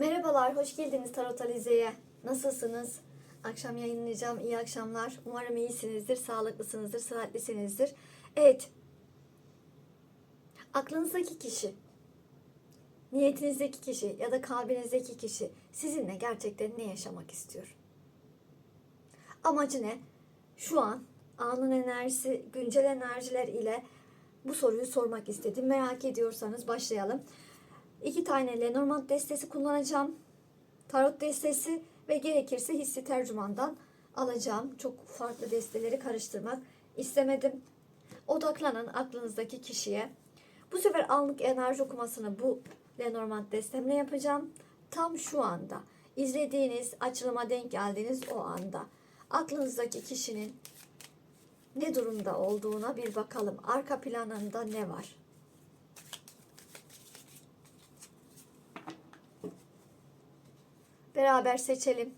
Merhabalar, hoş geldiniz Tarot Alize'ye. Nasılsınız? Akşam yayınlayacağım. İyi akşamlar. Umarım iyisinizdir, sağlıklısınızdır, sıhhatlisinizdir. Evet. Aklınızdaki kişi, niyetinizdeki kişi ya da kalbinizdeki kişi sizinle gerçekten ne yaşamak istiyor? Amacı ne? Şu an anın enerjisi, güncel enerjiler ile bu soruyu sormak istedim. Merak ediyorsanız başlayalım. İki tane Lenormand destesi kullanacağım. Tarot destesi ve gerekirse hissi tercümandan alacağım. Çok farklı desteleri karıştırmak istemedim. Odaklanın aklınızdaki kişiye. Bu sefer anlık enerji okumasını bu Lenormand destemle yapacağım. Tam şu anda izlediğiniz açılıma denk geldiğiniz o anda aklınızdaki kişinin ne durumda olduğuna bir bakalım. Arka planında ne var? Beraber seçelim.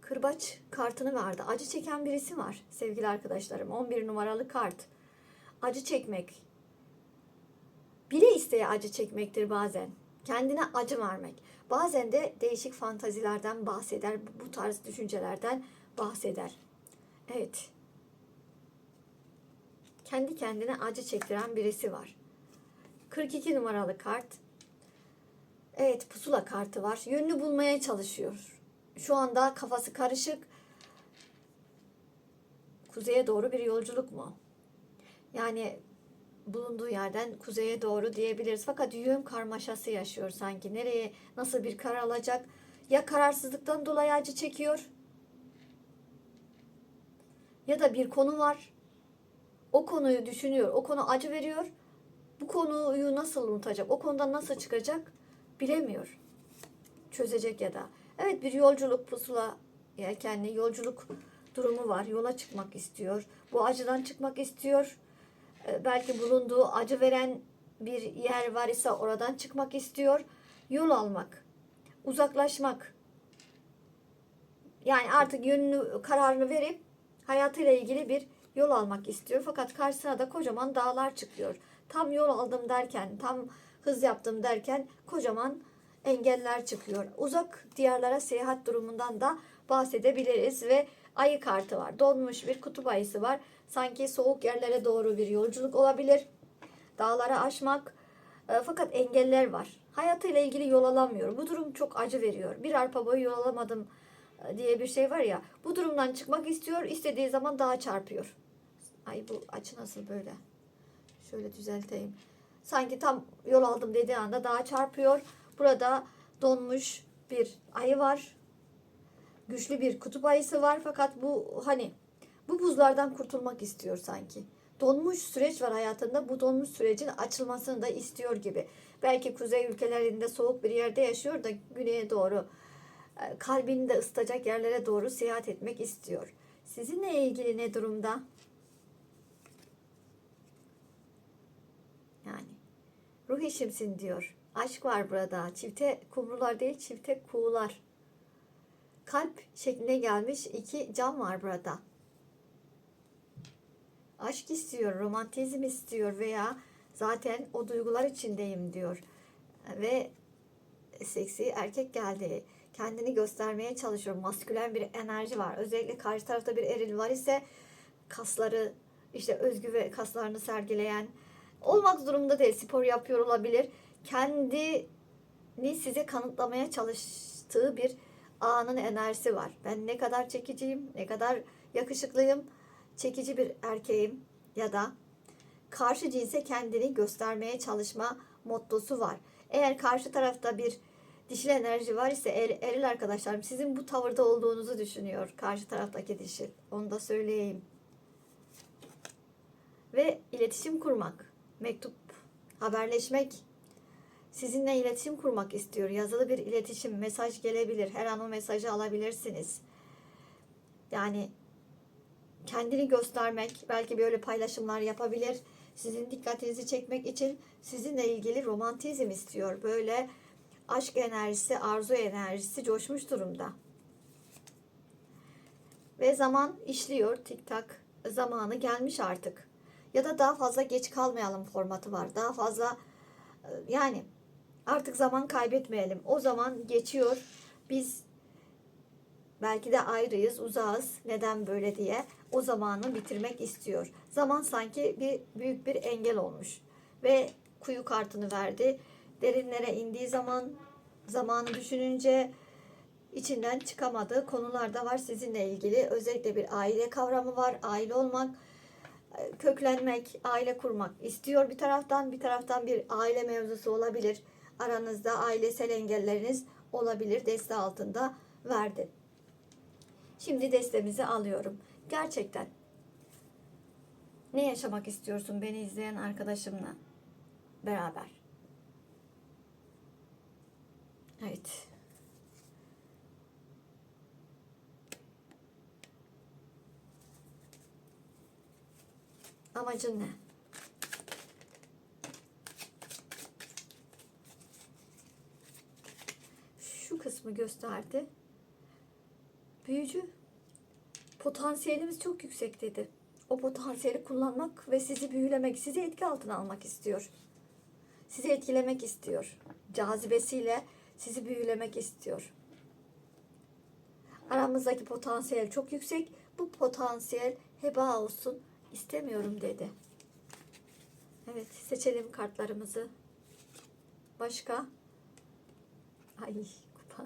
Kırbaç kartını verdi. Acı çeken birisi var sevgili arkadaşlarım. 11 numaralı kart. Acı çekmek. Bile isteye acı çekmektir bazen. Kendine acı vermek. Bazen de değişik fantazilerden bahseder. Bu tarz düşüncelerden bahseder. Evet. Kendi kendine acı çektiren birisi var. 42 numaralı kart. Evet pusula kartı var. Yönünü bulmaya çalışıyor. Şu anda kafası karışık. Kuzeye doğru bir yolculuk mu? Yani bulunduğu yerden kuzeye doğru diyebiliriz. Fakat yön karmaşası yaşıyor sanki. Nereye, nasıl bir karar alacak? Ya kararsızlıktan dolayı acı çekiyor. Ya da bir konu var. O konuyu düşünüyor. O konu acı veriyor. Bu konuyu nasıl unutacak? O konudan nasıl çıkacak? Bilemiyor. Çözecek ya da. Evet bir yolculuk pusula yelkenli yolculuk durumu var. Yola çıkmak istiyor. Bu acıdan çıkmak istiyor. Ee, Belki bulunduğu acı veren bir yer var ise oradan çıkmak istiyor. Yol almak, uzaklaşmak. Yani artık yönünü, kararını verip hayatıyla ilgili bir yol almak istiyor. Fakat karşısına da kocaman dağlar çıkıyor. Tam yol aldım derken, tam hız yaptım derken kocaman engeller çıkıyor. Uzak diyarlara seyahat durumundan da bahsedebiliriz ve ayı kartı var. Donmuş bir kutup ayısı var. Sanki soğuk yerlere doğru bir yolculuk olabilir. Dağlara aşmak. E, fakat engeller var. Hayatıyla ilgili yol alamıyor. Bu durum çok acı veriyor. Bir arpa boyu yol alamadım e, diye bir şey var ya. Bu durumdan çıkmak istiyor. istediği zaman dağa çarpıyor. Ay bu açı nasıl böyle? Şöyle düzelteyim. Sanki tam yol aldım dediği anda dağa çarpıyor. Burada donmuş bir ayı var. Güçlü bir kutup ayısı var fakat bu hani bu buzlardan kurtulmak istiyor sanki. Donmuş süreç var hayatında. Bu donmuş sürecin açılmasını da istiyor gibi. Belki kuzey ülkelerinde soğuk bir yerde yaşıyor da güneye doğru e, kalbini de ısıtacak yerlere doğru seyahat etmek istiyor. Sizinle ilgili ne durumda? Yani ruh eşimsin diyor. Aşk var burada. Çifte kumrular değil, çifte kuğular. Kalp şekline gelmiş iki cam var burada. Aşk istiyor, romantizm istiyor veya zaten o duygular içindeyim diyor. Ve seksi erkek geldi. Kendini göstermeye çalışıyor. Maskülen bir enerji var. Özellikle karşı tarafta bir eril var ise kasları işte özgü ve kaslarını sergileyen olmak durumunda değil. Spor yapıyor olabilir. Kendini size kanıtlamaya çalıştığı bir anın enerjisi var. Ben ne kadar çekiciyim, ne kadar yakışıklıyım, çekici bir erkeğim ya da karşı cinse kendini göstermeye çalışma mottosu var. Eğer karşı tarafta bir dişil enerji var ise er, eril arkadaşlarım sizin bu tavırda olduğunuzu düşünüyor karşı taraftaki dişil. Onu da söyleyeyim. Ve iletişim kurmak, mektup, haberleşmek, sizinle iletişim kurmak istiyor. Yazılı bir iletişim, mesaj gelebilir. Her an o mesajı alabilirsiniz. Yani kendini göstermek, belki böyle paylaşımlar yapabilir. Sizin dikkatinizi çekmek için sizinle ilgili romantizm istiyor. Böyle aşk enerjisi, arzu enerjisi coşmuş durumda. Ve zaman işliyor. Tik tak zamanı gelmiş artık. Ya da daha fazla geç kalmayalım formatı var. Daha fazla Ee, Yani artık zaman kaybetmeyelim. O zaman geçiyor. Biz belki de ayrıyız, uzağız. Neden böyle diye o zamanı bitirmek istiyor. Zaman sanki bir büyük bir engel olmuş ve kuyu kartını verdi. Derinlere indiği zaman zamanı düşününce içinden çıkamadığı konular da var sizinle ilgili. Özellikle bir aile kavramı var. Aile olmak, e, köklenmek, aile kurmak istiyor bir taraftan. Bir taraftan bir aile mevzusu olabilir. Aranızda ailesel engelleriniz olabilir. Deste altında verdi. Şimdi destemizi alıyorum. Gerçekten ne yaşamak istiyorsun beni izleyen arkadaşımla beraber? Evet. Amacın ne? Şu kısmı gösterdi. Büyücü potansiyelimiz çok yüksek dedi. O potansiyeli kullanmak ve sizi büyülemek, sizi etki altına almak istiyor. Sizi etkilemek istiyor. Cazibesiyle sizi büyülemek istiyor. Aramızdaki potansiyel çok yüksek. Bu potansiyel heba olsun istemiyorum dedi. Evet seçelim kartlarımızı. Başka? Ay kupa.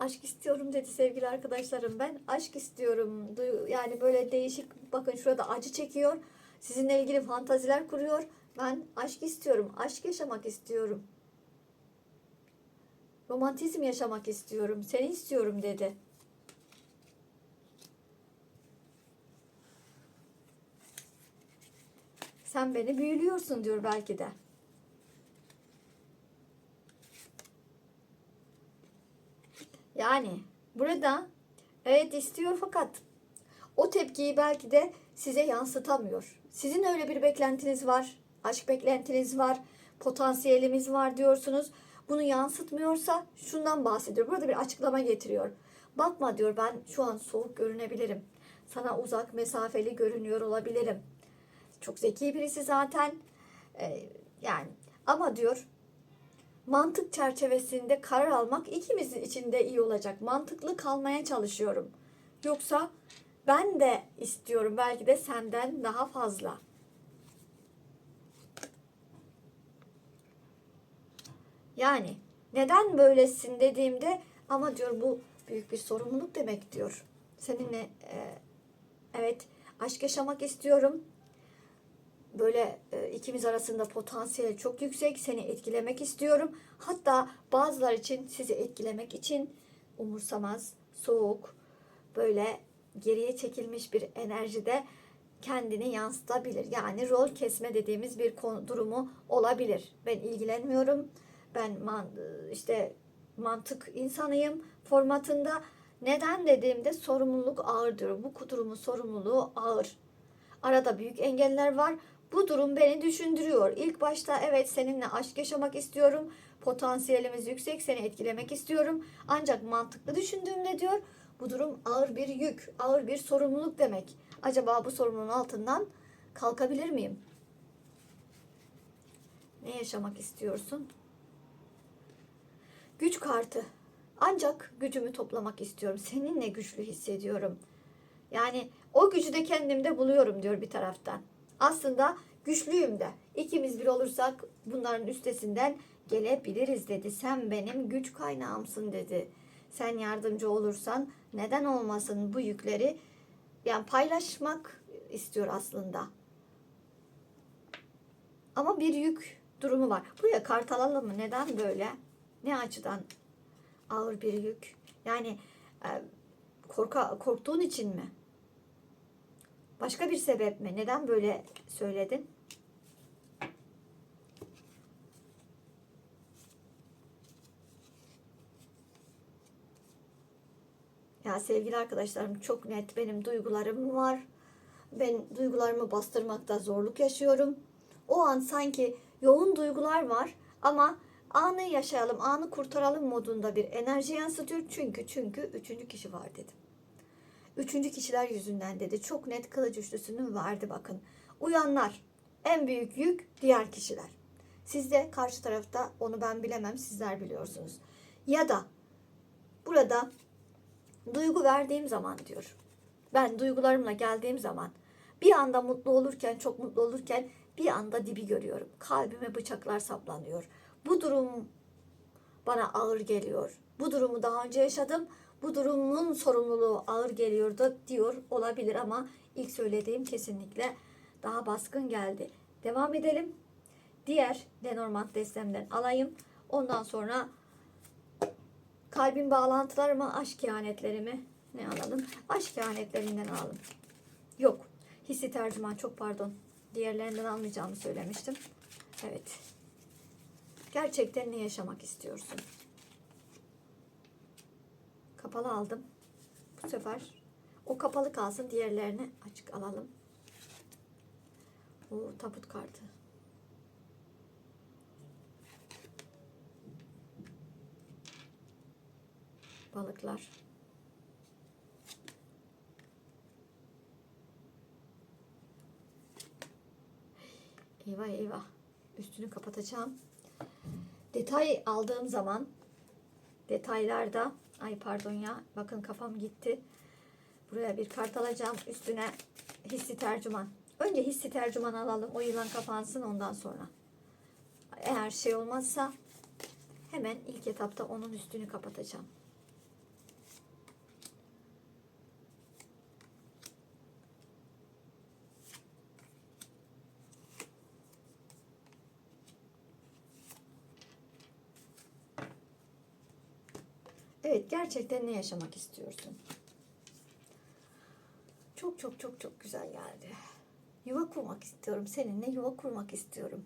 Aşk istiyorum dedi sevgili arkadaşlarım. Ben aşk istiyorum. Yani böyle değişik bakın şurada acı çekiyor. Sizinle ilgili fantaziler kuruyor. Ben aşk istiyorum. Aşk yaşamak istiyorum. Romantizm yaşamak istiyorum. Seni istiyorum dedi. Sen beni büyülüyorsun diyor belki de. Yani burada evet istiyor fakat o tepkiyi belki de size yansıtamıyor. Sizin öyle bir beklentiniz var, aşk beklentiniz var, potansiyelimiz var diyorsunuz. Bunu yansıtmıyorsa şundan bahsediyor. Burada bir açıklama getiriyor. Bakma diyor ben şu an soğuk görünebilirim. Sana uzak mesafeli görünüyor olabilirim. Çok zeki birisi zaten. Ee, yani ama diyor mantık çerçevesinde karar almak ikimizin için de iyi olacak. Mantıklı kalmaya çalışıyorum. Yoksa ben de istiyorum belki de senden daha fazla. Yani neden böylesin dediğimde ama diyor bu büyük bir sorumluluk demek diyor. Seninle e, evet aşk yaşamak istiyorum böyle e, ikimiz arasında potansiyel çok yüksek. Seni etkilemek istiyorum. Hatta bazılar için sizi etkilemek için umursamaz, soğuk, böyle geriye çekilmiş bir enerjide kendini yansıtabilir. Yani rol kesme dediğimiz bir konu, durumu olabilir. Ben ilgilenmiyorum. Ben man, işte mantık insanıyım formatında. Neden dediğimde sorumluluk ağır diyor. Bu durumun sorumluluğu ağır. Arada büyük engeller var. Bu durum beni düşündürüyor. İlk başta evet seninle aşk yaşamak istiyorum. Potansiyelimiz yüksek, seni etkilemek istiyorum. Ancak mantıklı düşündüğümde diyor bu durum ağır bir yük, ağır bir sorumluluk demek. Acaba bu sorumluluğun altından kalkabilir miyim? Ne yaşamak istiyorsun? Güç kartı. Ancak gücümü toplamak istiyorum. Seninle güçlü hissediyorum. Yani o gücü de kendimde buluyorum diyor bir taraftan. Aslında güçlüyüm de. İkimiz bir olursak bunların üstesinden gelebiliriz dedi. Sen benim güç kaynağımsın dedi. Sen yardımcı olursan neden olmasın bu yükleri yani paylaşmak istiyor aslında. Ama bir yük durumu var. Buraya kart alalım mı? Neden böyle? Ne açıdan ağır bir yük? Yani e, korka, korktuğun için mi? Başka bir sebep mi? Neden böyle söyledin? Ya sevgili arkadaşlarım çok net benim duygularım var. Ben duygularımı bastırmakta zorluk yaşıyorum. O an sanki yoğun duygular var ama anı yaşayalım, anı kurtaralım modunda bir enerji yansıtıyor. Çünkü çünkü üçüncü kişi var dedim. Üçüncü kişiler yüzünden dedi. Çok net kılıç üçlüsünün verdi bakın. Uyanlar. En büyük yük diğer kişiler. Sizde karşı tarafta onu ben bilemem sizler biliyorsunuz. Ya da burada duygu verdiğim zaman diyor. Ben duygularımla geldiğim zaman bir anda mutlu olurken, çok mutlu olurken bir anda dibi görüyorum. Kalbime bıçaklar saplanıyor. Bu durum bana ağır geliyor. Bu durumu daha önce yaşadım. Bu durumun sorumluluğu ağır geliyor da diyor olabilir ama ilk söylediğim kesinlikle daha baskın geldi. Devam edelim. Diğer Lenormand destemden alayım. Ondan sonra kalbin bağlantıları mı, aşk kehanetleri mi? Ne alalım? Aşk kehanetlerinden alalım. Yok. Hissi tercüman çok pardon. Diğerlerinden almayacağımı söylemiştim. Evet. Gerçekten ne yaşamak istiyorsun? Kapalı aldım. Bu sefer o kapalı kalsın. Diğerlerini açık alalım. O tabut kartı. Balıklar. Eyvah eyvah. Üstünü kapatacağım. Detay aldığım zaman detaylarda ay pardon ya bakın kafam gitti. Buraya bir kart alacağım. Üstüne hissi tercüman. Önce hissi tercüman alalım. O yılan kapansın ondan sonra. Eğer şey olmazsa hemen ilk etapta onun üstünü kapatacağım. Evet gerçekten ne yaşamak istiyorsun? Çok çok çok çok güzel geldi. Yuva kurmak istiyorum. Seninle yuva kurmak istiyorum.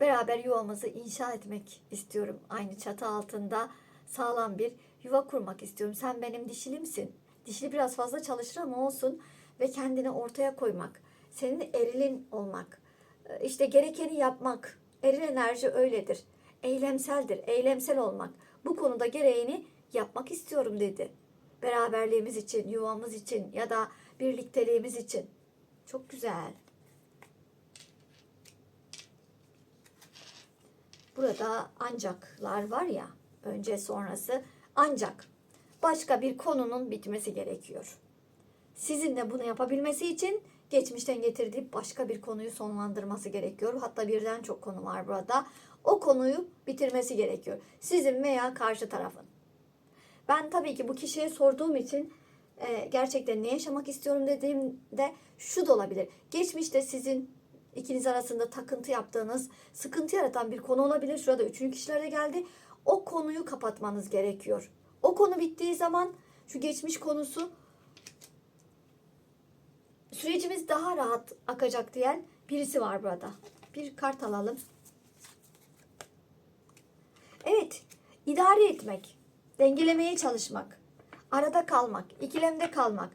Beraber yuvamızı inşa etmek istiyorum. Aynı çatı altında sağlam bir yuva kurmak istiyorum. Sen benim dişilimsin. Dişili biraz fazla çalışır ama olsun. Ve kendini ortaya koymak. Senin erilin olmak. Ee, İşte gerekeni yapmak. Eril enerji öyledir. Eylemseldir. Eylemsel olmak. Bu konuda gereğini yapmak istiyorum dedi. Beraberliğimiz için, yuvamız için ya da birlikteliğimiz için. Çok güzel. Burada ancaklar var ya, önce sonrası ancak başka bir konunun bitmesi gerekiyor. Sizinle bunu yapabilmesi için geçmişten getirdiği başka bir konuyu sonlandırması gerekiyor. Hatta birden çok konu var burada. O konuyu bitirmesi gerekiyor. Sizin veya karşı tarafın. Ben tabii ki bu kişiye sorduğum için e, gerçekten ne yaşamak istiyorum dediğimde şu da olabilir. Geçmişte sizin ikiniz arasında takıntı yaptığınız, sıkıntı yaratan bir konu olabilir. Şurada üçüncü kişiler de geldi. O konuyu kapatmanız gerekiyor. O konu bittiği zaman şu geçmiş konusu sürecimiz daha rahat akacak diyen birisi var burada. Bir kart alalım. Evet, idare etmek, dengelemeye çalışmak, arada kalmak, ikilemde kalmak,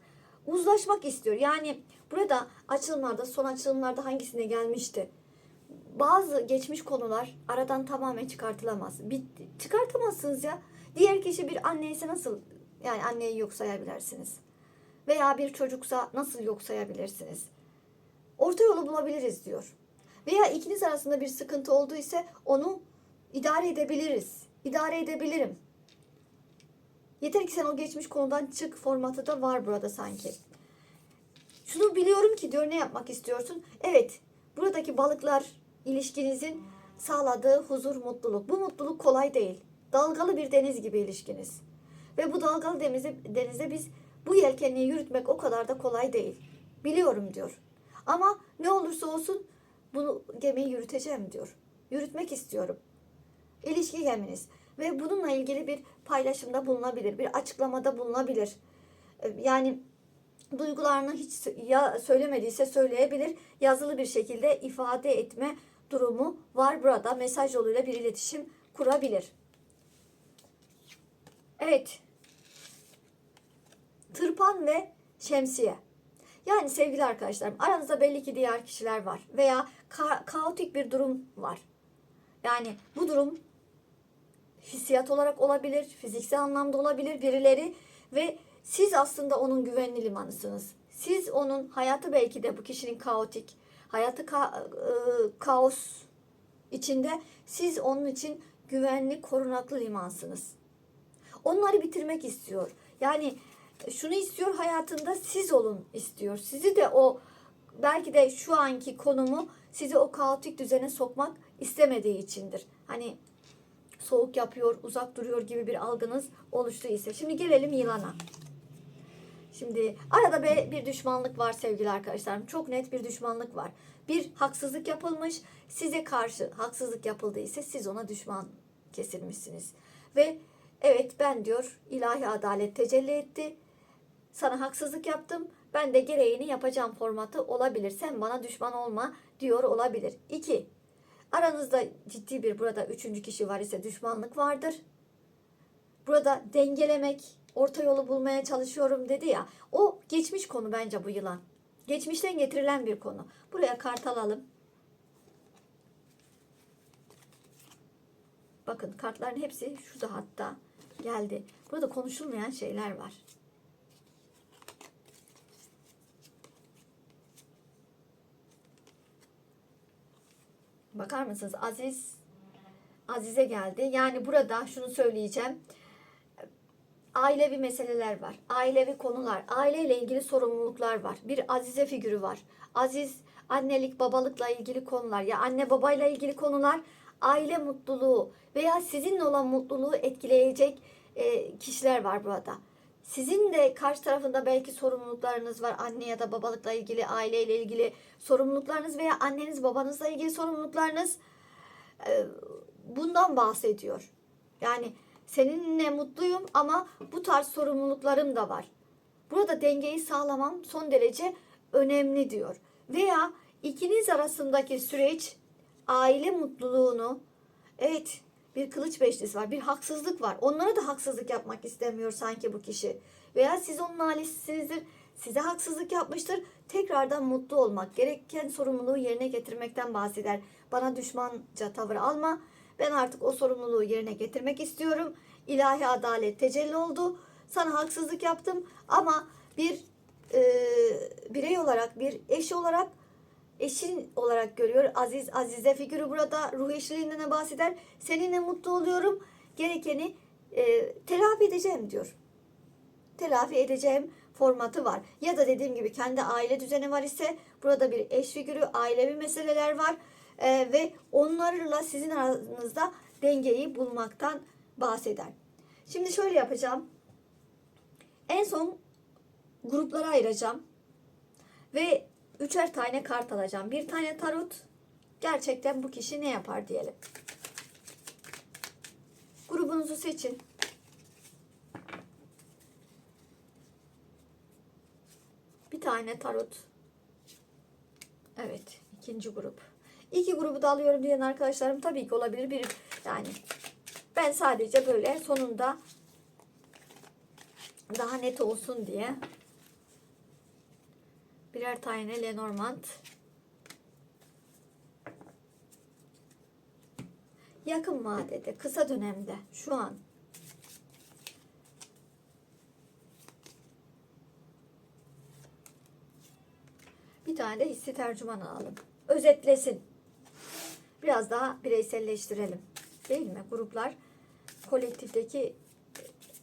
uzlaşmak istiyor. Yani burada açılımlarda, son açılımlarda hangisine gelmişti? Bazı geçmiş konular aradan tamamen çıkartılamaz. Bitti. Çıkartamazsınız ya. Diğer kişi bir anneyse nasıl yani anneyi yok sayabilirsiniz? Veya bir çocuksa nasıl yok sayabilirsiniz? Orta yolu bulabiliriz diyor. Veya ikiniz arasında bir sıkıntı olduysa onu idare edebiliriz. İdare edebilirim. Yeter ki sen o geçmiş konudan çık formatı da var burada sanki. Şunu biliyorum ki diyor ne yapmak istiyorsun? Evet buradaki balıklar ilişkinizin sağladığı huzur, mutluluk. Bu mutluluk kolay değil. Dalgalı bir deniz gibi ilişkiniz. Ve bu dalgalı denize, denizde biz bu yelkenliği yürütmek o kadar da kolay değil. Biliyorum diyor. Ama ne olursa olsun bunu gemiyi yürüteceğim diyor. Yürütmek istiyorum. İlişki geminiz. Ve bununla ilgili bir paylaşımda bulunabilir. Bir açıklamada bulunabilir. Ee, Yani duygularını hiç ya söylemediyse söyleyebilir. Yazılı bir şekilde ifade etme durumu var burada. Mesaj yoluyla bir iletişim kurabilir. Evet. Tırpan ve şemsiye. Yani sevgili arkadaşlarım aranızda belli ki diğer kişiler var veya ka- kaotik bir durum var. Yani bu durum hissiyat olarak olabilir, fiziksel anlamda olabilir birileri ve siz aslında onun güvenli limanısınız. Siz onun hayatı belki de bu kişinin kaotik, hayatı ka- e, kaos içinde. Siz onun için güvenli, korunaklı limansınız. Onları bitirmek istiyor. Yani şunu istiyor hayatında siz olun istiyor. Sizi de o belki de şu anki konumu sizi o kaotik düzene sokmak istemediği içindir. Hani soğuk yapıyor, uzak duruyor gibi bir algınız oluştuysa. Şimdi gelelim yılana. Şimdi arada be- bir düşmanlık var sevgili arkadaşlarım. Çok net bir düşmanlık var. Bir haksızlık yapılmış. Size karşı haksızlık yapıldıysa siz ona düşman kesilmişsiniz. Ve evet ben diyor ilahi adalet tecelli etti. Sana haksızlık yaptım. Ben de gereğini yapacağım formatı olabilir. Sen bana düşman olma diyor olabilir. İki, aranızda ciddi bir burada üçüncü kişi var ise düşmanlık vardır. Burada dengelemek, orta yolu bulmaya çalışıyorum dedi ya. O geçmiş konu bence bu yılan. Geçmişten getirilen bir konu. Buraya kart alalım. Bakın kartların hepsi şurada hatta geldi. Burada konuşulmayan şeyler var. Bakar mısınız? Aziz Azize geldi. Yani burada şunu söyleyeceğim. Ailevi meseleler var. Ailevi konular. Aileyle ilgili sorumluluklar var. Bir Azize figürü var. Aziz annelik, babalıkla ilgili konular. Ya anne babayla ilgili konular. Aile mutluluğu veya sizinle olan mutluluğu etkileyecek e, kişiler var burada. Sizin de karşı tarafında belki sorumluluklarınız var. Anne ya da babalıkla ilgili, aileyle ilgili sorumluluklarınız veya anneniz babanızla ilgili sorumluluklarınız e, bundan bahsediyor. Yani seninle mutluyum ama bu tarz sorumluluklarım da var. Burada dengeyi sağlamam son derece önemli diyor. Veya ikiniz arasındaki süreç aile mutluluğunu evet bir kılıç beşlisi var, bir haksızlık var. Onlara da haksızlık yapmak istemiyor sanki bu kişi. Veya siz onun ailesisinizdir, size haksızlık yapmıştır. Tekrardan mutlu olmak, gereken sorumluluğu yerine getirmekten bahseder. Bana düşmanca tavır alma. Ben artık o sorumluluğu yerine getirmek istiyorum. İlahi adalet tecelli oldu. Sana haksızlık yaptım ama bir e, birey olarak, bir eş olarak eşin olarak görüyor. Aziz, Azize figürü burada ruh eşliğinden bahseder. Seninle mutlu oluyorum. Gerekeni e, telafi edeceğim diyor. Telafi edeceğim formatı var. Ya da dediğim gibi kendi aile düzeni var ise burada bir eş figürü, ailevi meseleler var. E, ve onlarla sizin aranızda dengeyi bulmaktan bahseder. Şimdi şöyle yapacağım. En son gruplara ayıracağım. Ve üçer tane kart alacağım. Bir tane tarot. Gerçekten bu kişi ne yapar diyelim. Grubunuzu seçin. Bir tane tarot. Evet. ikinci grup. İki grubu da alıyorum diyen arkadaşlarım tabii ki olabilir. Bir yani ben sadece böyle sonunda daha net olsun diye birer tane Lenormand yakın vadede, kısa dönemde şu an bir tane de hissi tercüman alalım. Özetlesin. Biraz daha bireyselleştirelim. Değil mi? Gruplar kolektifteki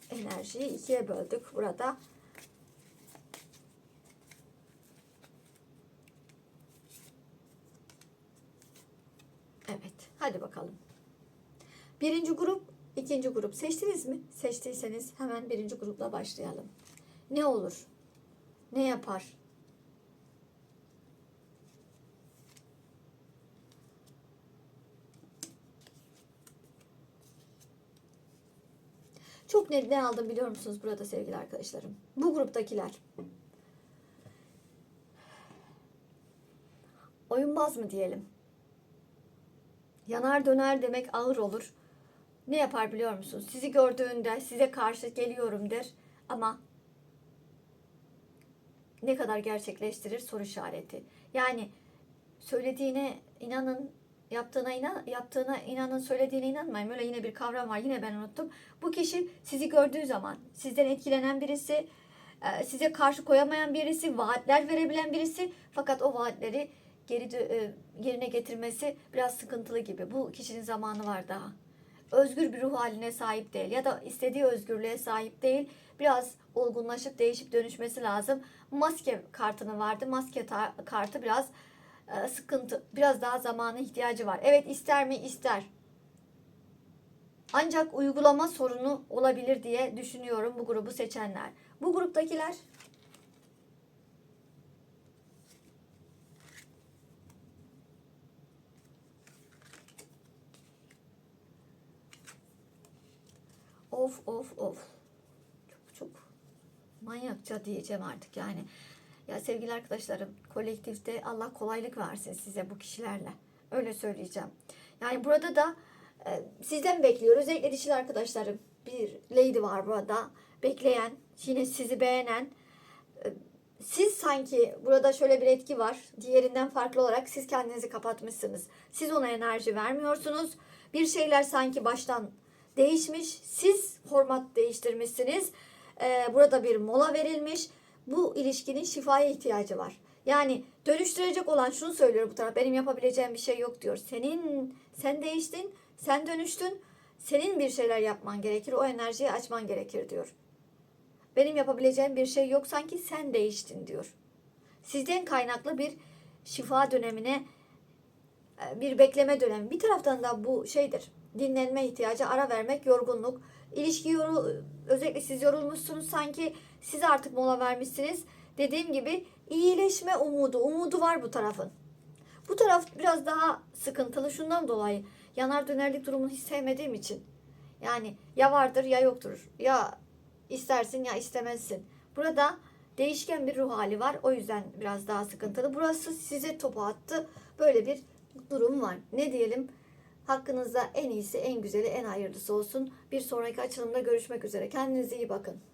enerjiyi ikiye böldük burada. Evet. Hadi bakalım. Birinci grup, ikinci grup seçtiniz mi? Seçtiyseniz hemen birinci grupla başlayalım. Ne olur? Ne yapar? Çok net ne aldım biliyor musunuz burada sevgili arkadaşlarım? Bu gruptakiler. Oyunbaz mı diyelim? Yanar döner demek ağır olur. Ne yapar biliyor musunuz? Sizi gördüğünde size karşı geliyorum der ama ne kadar gerçekleştirir soru işareti. Yani söylediğine inanın, yaptığına inan, yaptığına inanın, söylediğine inanmayın. Böyle yine bir kavram var. Yine ben unuttum. Bu kişi sizi gördüğü zaman sizden etkilenen birisi, e, size karşı koyamayan birisi, vaatler verebilen birisi fakat o vaatleri geri e, yerine getirmesi biraz sıkıntılı gibi. Bu kişinin zamanı var daha. Özgür bir ruh haline sahip değil ya da istediği özgürlüğe sahip değil. Biraz olgunlaşıp değişip dönüşmesi lazım. Maske kartını vardı. Maske kartı biraz e, sıkıntı. Biraz daha zamana ihtiyacı var. Evet ister mi? İster. Ancak uygulama sorunu olabilir diye düşünüyorum bu grubu seçenler. Bu gruptakiler Of of of. Çok çok manyakça diyeceğim artık yani. Ya sevgili arkadaşlarım kolektifte Allah kolaylık versin size bu kişilerle. Öyle söyleyeceğim. Yani burada da e, sizden bekliyoruz. Özellikle dişil arkadaşlarım. Bir lady var burada. Bekleyen, yine sizi beğenen. E, siz sanki burada şöyle bir etki var. Diğerinden farklı olarak siz kendinizi kapatmışsınız. Siz ona enerji vermiyorsunuz. Bir şeyler sanki baştan değişmiş. Siz format değiştirmişsiniz. Ee, burada bir mola verilmiş. Bu ilişkinin şifaya ihtiyacı var. Yani dönüştürecek olan şunu söylüyor bu taraf. Benim yapabileceğim bir şey yok diyor. Senin sen değiştin, sen dönüştün. Senin bir şeyler yapman gerekir. O enerjiyi açman gerekir diyor. Benim yapabileceğim bir şey yok sanki sen değiştin diyor. Sizden kaynaklı bir şifa dönemine e, bir bekleme dönemi. Bir taraftan da bu şeydir. Dinlenme ihtiyacı, ara vermek, yorgunluk. İlişki yoru, özellikle siz yorulmuşsunuz sanki siz artık mola vermişsiniz. Dediğim gibi iyileşme umudu, umudu var bu tarafın. Bu taraf biraz daha sıkıntılı şundan dolayı. Yanar dönerlik durumunu hiç sevmediğim için. Yani ya vardır ya yoktur. Ya istersin ya istemezsin. Burada değişken bir ruh hali var. O yüzden biraz daha sıkıntılı. Burası size topu attı. Böyle bir durum var. Ne diyelim? Hakkınızda en iyisi, en güzeli, en hayırlısı olsun. Bir sonraki açılımda görüşmek üzere. Kendinize iyi bakın.